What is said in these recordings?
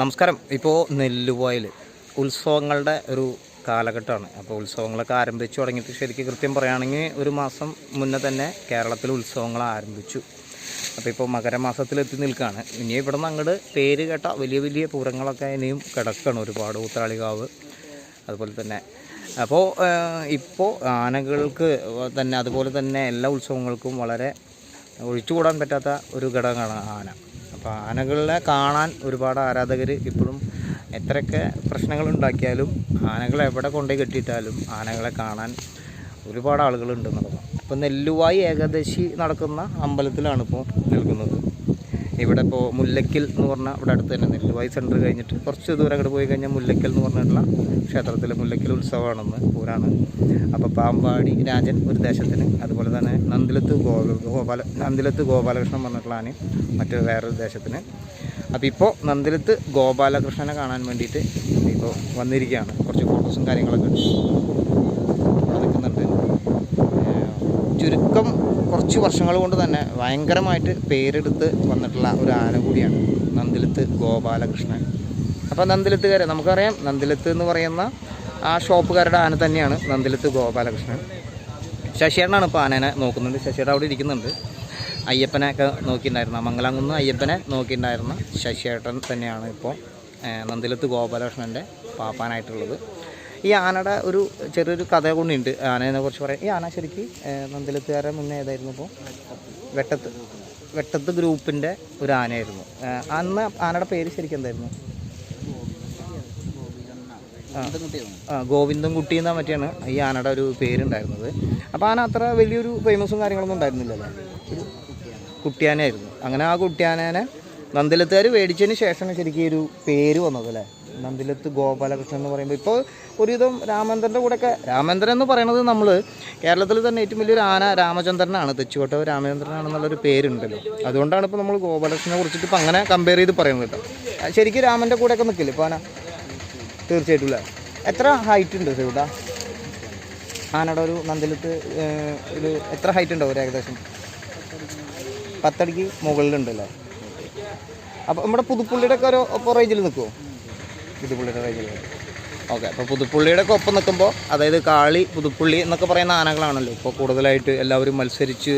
നമസ്കാരം. ഇപ്പോൾ നെല്ലുവായിൽ ഉത്സവങ്ങളുടെ ഒരു കാലഘട്ടമാണ്. അപ്പോൾ ഉത്സവങ്ങളൊക്കെ ആരംഭിച്ചു തുടങ്ങിയിട്ട് ശരിക്കും കൃത്യം പറയുകയാണെങ്കിൽ ഒരു മാസം മുന്നേ തന്നെ കേരളത്തിൽ ഉത്സവങ്ങൾ ആരംഭിച്ചു. അപ്പോൾ ഇപ്പോൾ മകരമാസത്തിലെത്തി നിൽക്കുകയാണ്. ഇനി ഇവിടെ നിന്ന് അങ്ങോട്ട് പേര് കേട്ട വലിയ വലിയ പൂരങ്ങളൊക്കെ ഇനിയും കിടക്കുകയാണ്. ഒരുപാട് ഊത്താളികാവ് അതുപോലെ തന്നെ. അപ്പോൾ ഇപ്പോൾ ആനകൾക്ക് തന്നെ അതുപോലെ തന്നെ എല്ലാ ഉത്സവങ്ങൾക്കും വളരെ ഒഴിച്ചുകൂടാൻ പറ്റാത്ത ഒരു ഘടകമാണ് ആന. അപ്പോൾ ആനകളെ കാണാൻ ഒരുപാട് ആരാധകർ ഇപ്പോഴും എത്രയൊക്കെ പ്രശ്നങ്ങൾ ഉണ്ടാക്കിയാലും ആനകളെ എവിടെ കൊണ്ടുപോയി കെട്ടിയിട്ടാലും ആനകളെ കാണാൻ ഒരുപാട് ആളുകളുണ്ട് എന്നുള്ളതാണ് ഇപ്പോൾ നെല്ലുവായി ഏകാദശി നടക്കുന്ന അമ്പലത്തിലാണ് ഇപ്പോൾ നിൽക്കുന്നത്. ഇവിടെ ഇപ്പോൾ മുല്ലക്കൽ എന്ന് പറഞ്ഞാൽ ഇവിടെ അടുത്ത് തന്നെ നെല്ലുവായി സെന്റർ കഴിഞ്ഞിട്ട് കുറച്ച് ദൂരം അങ്ങോട്ട് പോയി കഴിഞ്ഞാൽ മുല്ലക്കൽ എന്ന് പറഞ്ഞിട്ടുള്ള ക്ഷേത്രത്തിലെ മുല്ലക്കൽ ഉത്സവമാണെന്ന് ഊരാണ്. അപ്പോൾ പാമ്പാടി രാജൻ ഒരു ദേശത്തിന് അതുപോലെ തന്നെ നന്ദിലത്ത് ഗോപ ഗോപാല നന്ദിലത്ത് ഗോപാലകൃഷ്ണൻ പറഞ്ഞിട്ടുള്ള ആന മറ്റൊരു വേറൊരു ദേശത്തിന്. അപ്പോൾ ഇപ്പോൾ നന്ദിലത്ത് ഗോപാലകൃഷ്ണനെ കാണാൻ വേണ്ടിയിട്ട് ഇപ്പോൾ വന്നിരിക്കുകയാണ്. കുറച്ച് ഫോട്ടോസും കാര്യങ്ങളൊക്കെ നിൽക്കുന്നുണ്ട്. ചുരുക്കം കുറച്ച് വർഷങ്ങൾ കൊണ്ട് തന്നെ ഭയങ്കരമായിട്ട് പേരെടുത്ത് വന്നിട്ടുള്ള ഒരു ആന കൂടിയാണ് നന്ദിലത്ത് ഗോപാലകൃഷ്ണൻ. അപ്പോൾ നന്ദിലത്തുകാരെ നമുക്കറിയാം നന്ദിലത്ത് എന്ന് പറയുന്ന ആ ഷോപ്പുകാരുടെ ആന തന്നെയാണ് നന്ദിലത്ത് ഗോപാലകൃഷ്ണൻ. ശശിയേട്ടനാണ് ഇപ്പോൾ ആനേനെ നോക്കുന്നുണ്ട് ശശിയേട്ടൻ അവിടെ ഇരിക്കുന്നുണ്ട്. അയ്യപ്പനെ ഒക്കെ നോക്കിയിട്ടുണ്ടായിരുന്ന. മംഗലാംകുന്ന് അയ്യപ്പനെ നോക്കിയിട്ടുണ്ടായിരുന്ന ശശിയേട്ടൻ തന്നെയാണ് ഇപ്പോൾ നന്ദിലത്ത് ഗോപാലകൃഷ്ണന്റെ പാപ്പാനായിട്ടുള്ളത്. ഈ ആനയുടെ ഒരു ചെറിയൊരു കഥ കൊണ്ടുണ്ട് ആനേനെ കുറിച്ച് പറയാം ഈ ആന ശരിക്ക് നന്ദിലത്തുകാരെ മുന്നേ ഏതായിരുന്നു ഇപ്പോൾ വെട്ടത്ത് വെട്ടത്ത് ഗ്രൂപ്പിന്റെ ഒരു ആനയായിരുന്നു. അന്ന് ആനയുടെ പേര് ശരിക്കും എന്തായിരുന്നു? ഗോവിന്ദൻകുട്ടി എന്നാ മറ്റാണ് ഈ ആനയുടെ ഒരു പേരുണ്ടായിരുന്നത്. അപ്പോൾ ആന അത്ര വലിയൊരു ഫേമസും കാര്യങ്ങളൊന്നും ഉണ്ടായിരുന്നില്ലല്ലോ. ഒരു കുട്ടിയാനായിരുന്നു അങ്ങനെ ആ കുട്ടിയാനേനെ നന്ദിലത്തുകാർ മേടിച്ചതിന് ശേഷമാണ് ശരിക്കും ഒരു പേര് വന്നത് അല്ലേ? നന്ദിലത്ത് ഗോപാലകൃഷ്ണൻ എന്ന് പറയുമ്പോൾ ഇപ്പോൾ ഒരുവിധം രാമേന്ദ്രന്റെ കൂടെയൊക്കെ രാമേന്ദ്രൻ എന്ന് പറയുന്നത് നമ്മൾ കേരളത്തിൽ തന്നെ ഏറ്റവും വലിയൊരു ആന രാമചന്ദ്രനാണ്. തെച്ചുകോട്ട രാമചന്ദ്രനാണെന്നുള്ളൊരു പേരുണ്ടല്ലോ. അതുകൊണ്ടാണ് ഇപ്പോൾ നമ്മൾ ഗോപാലകൃഷ്ണനെ കുറിച്ചിട്ട് ഇപ്പോൾ അങ്ങനെ കമ്പയർ ചെയ്ത് പറയുന്നത് കേട്ടോ. ശരിക്കും രാമന്റെ കൂടെയൊക്കെ നിൽക്കില്ല ഇപ്പോൾ ആന? തീർച്ചയായിട്ടും അല്ലേ? എത്ര ഹൈറ്റ് ഉണ്ട് സൗദ ആനയുടെ ഒരു നന്ദിലത്ത് ഒരു എത്ര ഹൈറ്റ് ഉണ്ടാവും ഒരു ഏകദേശം? പത്തടിക്ക് അല്ലേ? അപ്പോൾ നമ്മുടെ പുതുപ്പുള്ളിയുടെ ഒക്കെ ഒരു ഒപ്പം റേഞ്ചിൽ നിൽക്കുമോ പുതുപ്പുള്ളിയുടെ റേഞ്ചിൽ ഓക്കെ അപ്പോൾ പുതുപ്പുള്ളിയുടെ ഒക്കെ ഒപ്പം നിൽക്കുമ്പോൾ അതായത് കാളി പുതുപ്പുള്ളി എന്നൊക്കെ പറയുന്ന ആനകളാണല്ലോ. ഇപ്പോൾ കൂടുതലായിട്ട് എല്ലാവരും മത്സരിച്ച്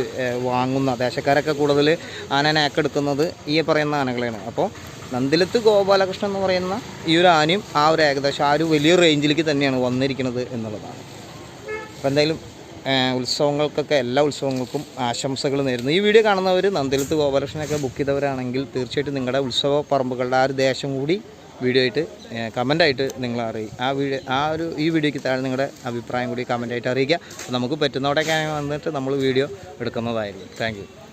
വാങ്ങുന്ന ദേശക്കാരൊക്കെ കൂടുതൽ ആനനെ ആക്കെടുക്കുന്നത് ഈ പറയുന്ന ആനകളെയാണ്. അപ്പോൾ നന്ദിലത്ത് ഗോപാലകൃഷ്ണൻ എന്ന് പറയുന്ന ഈ ഒരു ആനയും ആ ഒരു ഏകദേശം ആ ഒരു വലിയ റേഞ്ചിലേക്ക് തന്നെയാണ് വന്നിരിക്കുന്നത് എന്നുള്ളതാണ്. അപ്പോൾ എന്തായാലും ഉത്സവങ്ങൾക്കൊക്കെ എല്ലാ ഉത്സവങ്ങൾക്കും ആശംസകൾ നേരുന്നു. ഈ വീഡിയോ കാണുന്നവർ നന്ദിലത്ത് ഗോപാലകൃഷ്ണനൊക്കെ ബുക്ക് ചെയ്തവരാണെങ്കിൽ തീർച്ചയായിട്ടും നിങ്ങളുടെ ഉത്സവ പറമ്പുകളുടെ ആ ഒരു ദേശം കൂടി വീഡിയോ ആയിട്ട് കമന്റായിട്ട് നിങ്ങൾ അറിയി ആ വീഡിയോ ആ ഒരു ഈ വീഡിയോയ്ക്ക് താഴെ നിങ്ങളുടെ അഭിപ്രായം കൂടി കമന്റായിട്ട് അറിയിക്കുക. നമുക്ക് പറ്റുന്നവിടെയൊക്കെ വന്നിട്ട് നമ്മൾ വീഡിയോ എടുക്കുന്നതായിരിക്കും. താങ്ക്